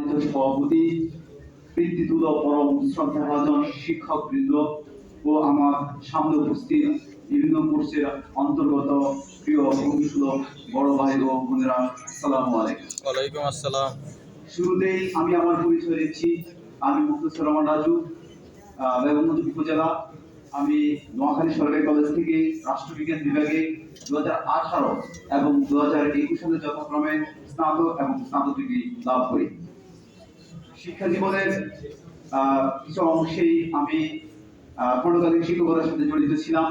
সম্মানিত সভাপতি কৃতিত্ব পরম শ্রদ্ধাভাজন শিক্ষক বৃন্দ ও আমার সামনে উপস্থিত বিভিন্ন কোর্সের অন্তর্গত প্রিয় বন্ধুসুল বড় ভাই ও বোনেরা সালামু আলাইকুম। ওয়ালাইকুম আসসালাম। শুরুতেই আমি আমার পরিচয় দিচ্ছি। আমি মুক্তসর রহমান রাজু বেগমগঞ্জ উপজেলা। আমি নোয়াখালী সরকারি কলেজ থেকে রাষ্ট্রবিজ্ঞান বিভাগে দু হাজার আঠারো এবং দু হাজার একুশ সালে যথাক্রমে স্নাতক এবং স্নাতক ডিগ্রি লাভ করি। শিক্ষা জীবনের কিছু অংশেই আমি আহ, খণ্ডকালীন শিক্ষকতার সাথে জড়িত ছিলাম।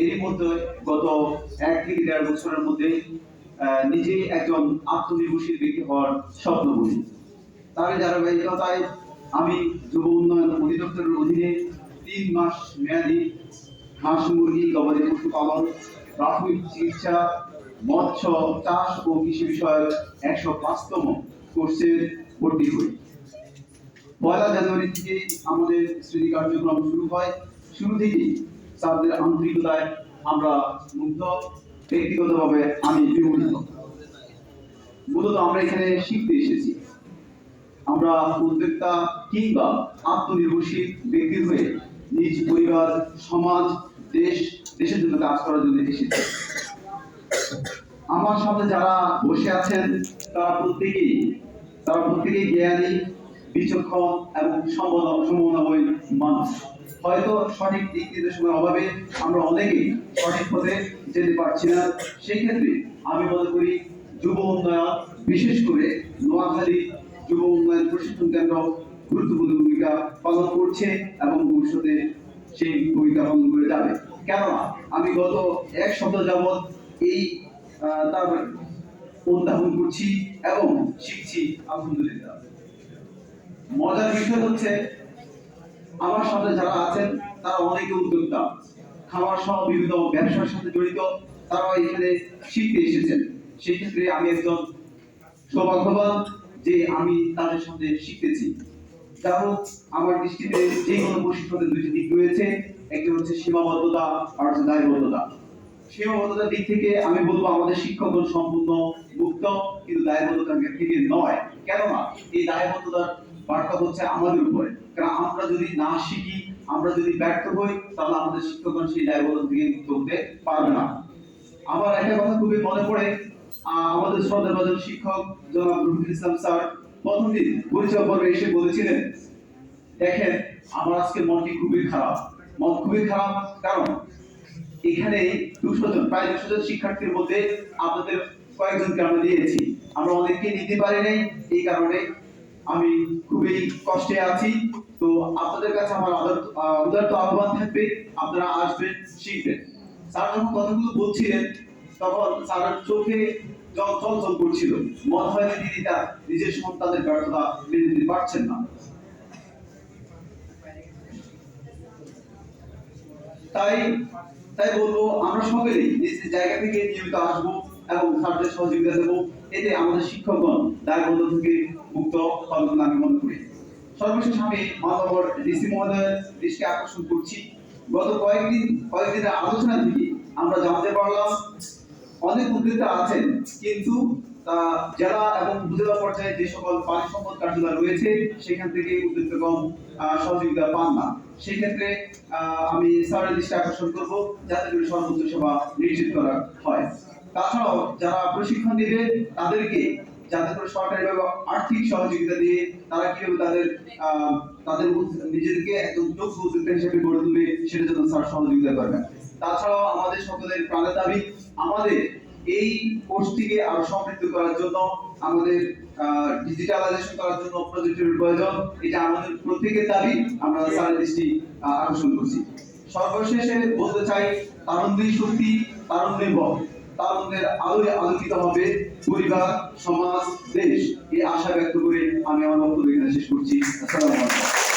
এরই মধ্যে গত এক থেকে দেড় বছরের মধ্যে নিজেই একজন আত্মনির্ভরশীল ব্যক্তি হওয়ার স্বপ্ন বুঝি তার ধারাবাহিকতায় আমি যুব উন্নয়ন অধিদপ্তরের অধীনে তিন মাস মেয়াদি হাঁস মুরগি গবাদি পশু পালন প্রাথমিক চিকিৎসা মৎস্য চাষ ও কৃষি বিষয়ক একশো পাঁচতম কোর্সের ভর্তি করি। পয়লা জানুয়ারি থেকে আমাদের শ্রেণি কার্যক্রম শুরু হয়। শুরু থেকেই স্যারদের আন্তরিকতায় আমরা মুগ্ধ, ব্যক্তিগতভাবে আমি বিমোহিত। মূলত আমরা এখানে শিখতে এসেছি। আমরা উদ্যোক্তা কিংবা আত্মনির্ভরশীল ব্যক্তি হয়ে নিজ পরিবার, সমাজ, দেশ, দেশের জন্য কাজ করার জন্য এসেছি। আমার সামনে যারা বসে আছেন, তারা প্রত্যেকেই তারা প্রত্যেকেই জ্ঞানী বিচক্ষণ এবং সম্ভাবনা সম্ভাবনাময় মানুষ। হয়তো সঠিক দিক নির্দেশনার অভাবে আমরা অনেকেই সঠিক পথে যেতে পারছি না। সেই ক্ষেত্রে আমি মনে করি যুব উন্নয়ন, বিশেষ করে নোয়াখালী যুব উন্নয়ন প্রশিক্ষণ কেন্দ্র গুরুত্বপূর্ণ ভূমিকা পালন করছে এবং ভবিষ্যতে সেই ভূমিকা পালন করে যাবে। কেননা আমি গত এক সপ্তাহ যাবৎ এই তার অনুধাবন করছি এবং শিখছি, আলহামদুলিল্লাহ। মজার বিষয় হচ্ছে, আমার সাথে যারা আছেন, তারা অনেকে উদ্যোক্তা। খামার সহ বিভিন্ন ব্যবসার সাথে জড়িত, তারাও এখানে শিখতে এসেছেন। সেই ক্ষেত্রে আমি একজন সৌভাগ্যবান যে আমি তাদের সাথে শিখতেছি। হোক, আমার দৃষ্টিতে যে কোনো প্রশিক্ষণের দুটি দিক রয়েছে। একটি হচ্ছে সীমাবদ্ধতা, আর হচ্ছে দায়বদ্ধতা। সীমাবদ্ধতার দিক থেকে আমি বলব, আমাদের শিক্ষকগণ সম্পূর্ণ মুক্ত, কিন্তু দায়বদ্ধতা থেকে নয়। কেননা, এই দায়বদ্ধতার বার্তা হচ্ছে আমাদের উপরে। কারণ আমরা যদি না শিখি, আমরা যদি ব্যর্থ হই, তাহলে আমাদের শিক্ষকগণ সেই দায়বদ্ধতা থেকে মুক্ত হতে পারবে না। আমার একটা কথা খুবই মনে পড়ে আমাদের শ্রদ্ধাভাজন শিক্ষক জনাব রুহুল ইসলাম স্যার প্রথম দিন পরিচয় পর্বে এসে বলেছিলেন, দেখেন, আমার আজকে মনটি খুবই খারাপ। মন খুবই খারাপ কারণ এখানে দুশো জন, প্রায় দুশো জন শিক্ষার্থীর মধ্যে আপনাদের কয়েকজনকে আমরা দিয়েছি। আমরা অনেককে নিতে পারি নাই, এই কারণে আমি খুবই কষ্টে আছি। তো আপনাদের কাছে আমার উদারত আহ্বান থাকবে। আপনারা আসবেন, শিখবেন। স্যার যখন কথাগুলো বলছিলেন, তখন স্যারের চোখে জল চলচল করছিল মনে হয় তিনি তার নিজের সন্তানের ব্যর্থতা মেনে নিতে পারছেন না। তাই তাই বলব, আমরা সকলেই নিজ নিজ জায়গা থেকে নিয়মিত আসব। এবং স্যারদের সহযোগিতা দেবো। এতে আমাদের শিক্ষকগণ দায়বদ্ধ থেকে মুক্ত হবে আমি মনে করি। সর্বশেষ আমি মানবর ডিসি মহোদয়ের দৃষ্টি আকর্ষণ করছি। গত কয়েকদিন কয়েকদিনের আলোচনা থেকে আমরা জানতে পারলাম অনেক উদ্যোক্তা আছেন কিন্তু জেলা এবং উপজেলা পর্যায়ে যে সকল পানি সম্পদ কার্যালয় রয়েছে সেখান থেকে উদ্যোক্তাগণ সহযোগিতা পান না। সেই ক্ষেত্রে আহ, আমি স্যারের দৃষ্টি আকর্ষণ করব যাতে করে সর্বোচ্চ সেবা নিশ্চিত করা হয়। তাছাড়াও যারা প্রশিক্ষণ দিবে, তাদেরকে যাতে করে সরকারিভাবে আর্থিক সহযোগিতা দিয়ে তারা কীভাবে তাদের তাদের নিজেদেরকে একজন যোগ্য উদ্যোক্তা হিসেবে গড়ে তুলবে সেটা জন্য স্যার সহযোগিতা করবেন। তাছাড়াও আমাদের সকলের প্রাণের দাবি, আমাদের এই কোর্সটিকে আরও সমৃদ্ধ করার জন্য, আমাদের ডিজিটালাইজেশন করার জন্য প্রজেক্টের প্রয়োজন, এটা আমাদের প্রত্যেকের দাবি, আমরা স্যারের দৃষ্টি আকর্ষণ করছি। সর্বশেষে বলতে চাই, তারুণ্যের শক্তি, তারুণ্যের বল। তারুণ্যের আলোয় আলোকিত হবে পরিবার, সমাজ, দেশ। এই আশা ব্যক্ত করে আমি আমার বক্তব্য এখানে শেষ করছি। আসসালামু আলাইকুম।